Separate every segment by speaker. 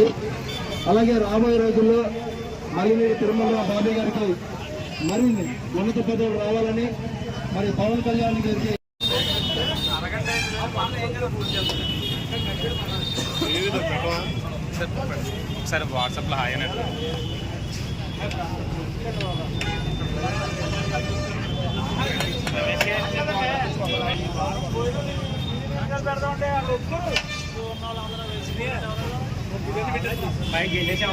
Speaker 1: ఉంది. అలాగే రాబోయే రోజుల్లో మళ్ళీ మీరు తిరుమల బాబీ గారికి మరిన్ని ఉన్నత పదవులు రావాలని మరి పవన్ కళ్యాణ్ గారికి
Speaker 2: ఒకసారి వాట్సాప్లో హాయ్ అన్నట్టు పైకి వెళ్ళేసి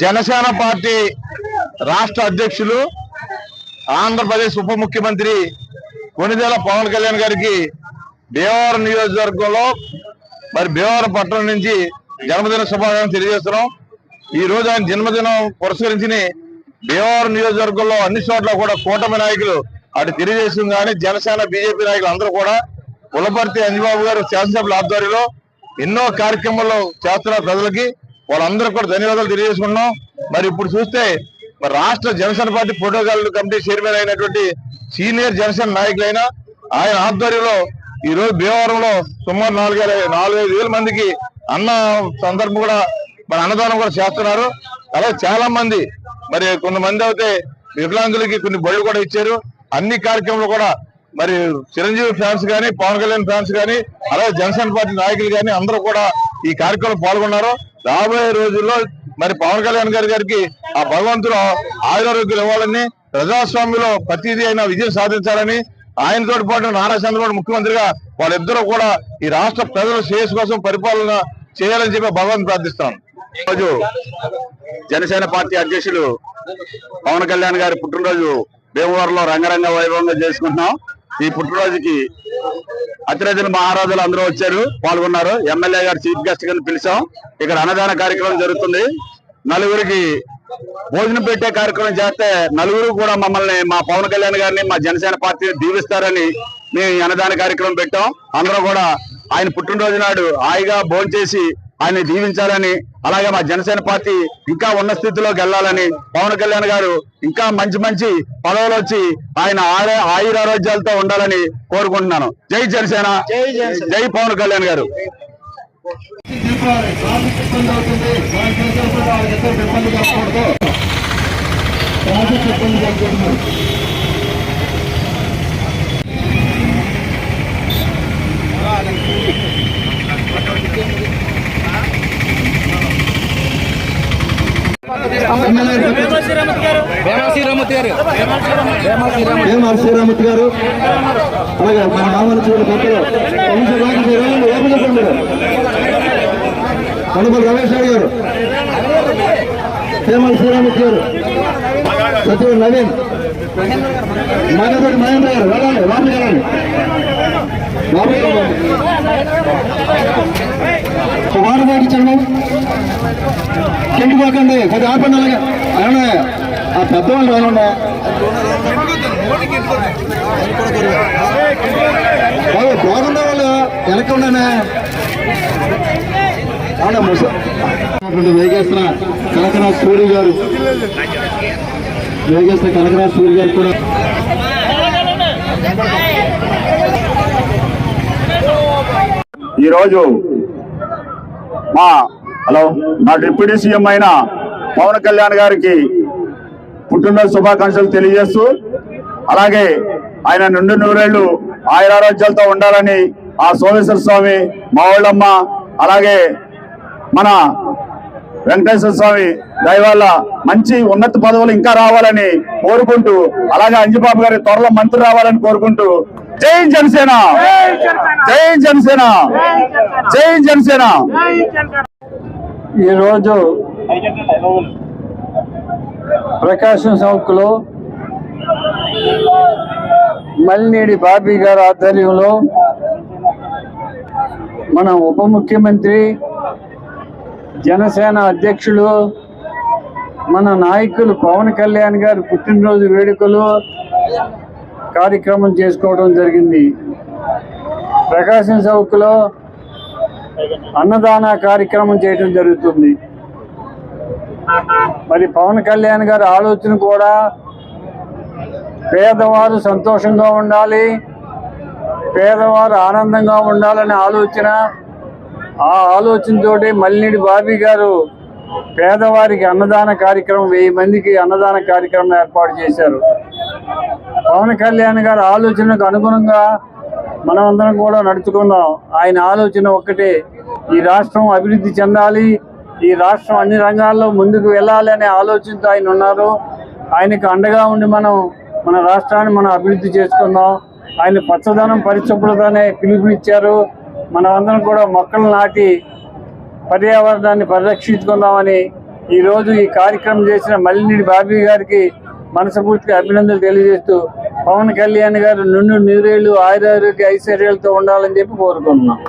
Speaker 3: జనసేన పార్టీ రాష్ట్ర అధ్యక్షులు ఆంధ్రప్రదేశ్ ఉప ముఖ్యమంత్రి కొనిదేల పవన్ కళ్యాణ్ గారికి భీమవరం నియోజకవర్గంలో మరి భీమవరం పట్టణం నుంచి జన్మదిన శుభాకాంక్షలు తెలియజేస్తున్నాం. ఈ రోజు ఆయన జన్మదినం పురస్కరించి భీమవరం నియోజకవర్గంలో అన్ని చోట్ల కూడా కూటమి నాయకులు అటు తెలుగుదేశం కానీ జనసేన బీజేపీ నాయకులు అందరూ కూడా పులపర్తి అంజబాబు గారు శాసనసభ్యుల ఆధ్వర్యంలో ఎన్నో కార్యక్రమాలు చేస్తున్నారు ప్రజలకి. వాళ్ళందరూ కూడా ధన్యవాదాలు తెలియజేసుకున్నాం మరి ఇప్పుడు చూస్తే మరి రాష్ట్ర Janasena party protocol committee chairman అయినటువంటి సీనియర్ జనసేన నాయకులైన ఆయన ఆధ్వర్యంలో ఈ రోజు భీమవరంలో సుమారు నాలుగు నాలుగైదు వేల మందికి అన్న సందర్భం కూడా మరి అన్నదానం కూడా చేస్తున్నారు. అలాగే చాలా మంది మరి కొంతమంది అయితే వికలాంగులకి కొన్ని బళ్ళు కూడా ఇచ్చారు. అన్ని కార్యక్రమాలు కూడా మరి చిరంజీవి ఫ్యాన్స్ కానీ పవన్ కళ్యాణ్ ఫ్యాన్స్ కానీ అలాగే జనసేన పార్టీ నాయకులు కానీ అందరూ కూడా ఈ కార్యక్రమంలో పాల్గొన్నారు. రాబోయే రోజుల్లో మరి పవన్ కళ్యాణ్ గారి గారికి ఆ భగవంతుడు ఆయురారోగ్యాలు ఇవ్వాలని ప్రజాస్వామ్యంలో ప్రతిదీ అయినా విజయం సాధించాలని ఆయనతో పాటు నారా చంద్రబాబు ముఖ్యమంత్రిగా వాళ్ళిద్దరూ కూడా ఈ రాష్ట్ర ప్రజల శ్రేయస్సు కోసం పరిపాలన చేయాలని చెప్పి భగవంతు ప్రార్థిస్తాను రోజు జనసేన పార్టీ అధ్యక్షులు పవన్ కళ్యాణ్ గారి పుట్టినరోజు భీమవరంలో రంగరంగ వైభవంగా చేసుకుంటున్నాం. ఈ పుట్టినరోజుకి అతిరథులు మహారాజులు అందరూ వచ్చారు పాల్గొన్నారు. ఎమ్మెల్యే గారు చీఫ్ గెస్ట్ గారిని పిలిచాం. ఇక్కడ అన్నదాన కార్యక్రమం జరుగుతుంది. నలుగురికి భోజనం పెట్టే కార్యక్రమం చేస్తే నలుగురు కూడా మమ్మల్ని మా పవన్ కళ్యాణ్ గారిని మా జనసేన పార్టీని దీవిస్తారని మేము అన్నదాన కార్యక్రమం పెట్టాం. అందరూ కూడా ఆయన పుట్టినరోజు నాడు హాయిగా భోంచేసి ఆయన దీవించాలని అలాగే మా జనసేన పార్టీ ఇంకా ఉన్న స్థితిలోకి వెళ్ళాలని పవన్ కళ్యాణ్ గారు ఇంకా మంచి మంచి పదవులు వచ్చి ఆయన ఆయ- ఆయురారోగ్యాలతో ఉండాలని కోరుకుంటున్నాను. జై జనసేన జై పవన్ కళ్యాణ్ గారు.
Speaker 1: ఇబ్బంది కొంచెం గారు. మీరు వెళ్ళండి ఏమి చెప్పండి మీరు? కనుమల రమేష్ రావు గారు. భీమా శ్రీరామూర్తి గారు. సచివుడు నవీన్. మగదొడి మహేంద్ర గారు. వెళ్ళండి లోపలికి వెళ్ళండి. లోపలికి వెళ్ళండి. వాటర్ పాటించండి కింది పోకండి. కొద్దిగా ఆపండి అలాగే. అవునా ఆ పెద్దవాళ్ళు రానున్నా బాబు బాగున్న వాళ్ళు? వెనక ఉన్నానే అవునా ముస వేగేశ్వర కనకరాజ్ సూరి గారు. వేగేశ్వర కనకనాథ్ సూరి గారు కూడా.
Speaker 3: ఈరోజు మా హలో మా డిప్యూటీ సీఎం అయిన పవన్ కళ్యాణ్ గారికి పుట్టినరోజు శుభాకాంక్షలు తెలియజేస్తూ అలాగే ఆయన నుండి నూరేళ్ళు ఆయురారోగ్యాలతో ఉండాలని ఆ సోమేశ్వర స్వామి మా వాళ్ళమ్మ అలాగే మన వెంకటేశ్వర స్వామి దయవల్ల మంచి ఉన్నత పదవులు ఇంకా రావాలని కోరుకుంటూ అలాగే అంజిబాబు గారి త్వరలో మంత్రి రావాలని కోరుకుంటూ జై జనసేన! జై జనసేన! జై జనసేన!
Speaker 4: ఈరోజు ప్రకాశం చౌక్లో మల్లినేడి బాబీ గారి ఆధ్వర్యంలో మన ఉప ముఖ్యమంత్రి జనసేన అధ్యక్షులు మన నాయకులు పవన్ కళ్యాణ్ గారు పుట్టినరోజు వేడుకలు కార్యక్రమం చేసుకోవడం జరిగింది. ప్రకాశం చౌక్లో అన్నదాన కార్యక్రమం చేయడం జరుగుతుంది. మరి పవన్ కళ్యాణ్ గారి ఆలోచన కూడా పేదవారు సంతోషంగా ఉండాలి పేదవారు ఆనందంగా ఉండాలనే ఆలోచన. ఆ ఆలోచనతోటి మల్లినేడి బాబీ గారు పేదవారికి అన్నదాన కార్యక్రమం వెయ్యి మందికి అన్నదాన కార్యక్రమం ఏర్పాటు చేశారు. పవన్ కళ్యాణ్ గారి ఆలోచనకు అనుగుణంగా మనమందరం కూడా నడుచుకుందాం. ఆయన ఆలోచన ఒక్కటే ఈ రాష్ట్రం అభివృద్ధి చెందాలి ఈ రాష్ట్రం అన్ని రంగాల్లో ముందుకు వెళ్ళాలి అనే ఆలోచనతో ఆయన ఉన్నారు. ఆయనకు అండగా ఉండి మనం మన రాష్ట్రాన్ని మనం అభివృద్ధి చేసుకుందాం. ఆయన పచ్చదనం పరిశుభ్రత అనే పిలుపునిచ్చారు. మనం అందరం కూడా మొక్కలు నాటి పర్యావరణాన్ని పరిరక్షించుకుందామని ఈరోజు ఈ కార్యక్రమం చేసిన మల్లినీడి బాబీ గారికి మనస్ఫూర్తిగా అభినందనలు తెలియజేస్తూ పవన్ కళ్యాణ్ గారు నుండి నీరేళ్ళు ఆయురారోగ్య ఐశ్వర్యాలతో ఉండాలని చెప్పి కోరుకుంటున్నాం.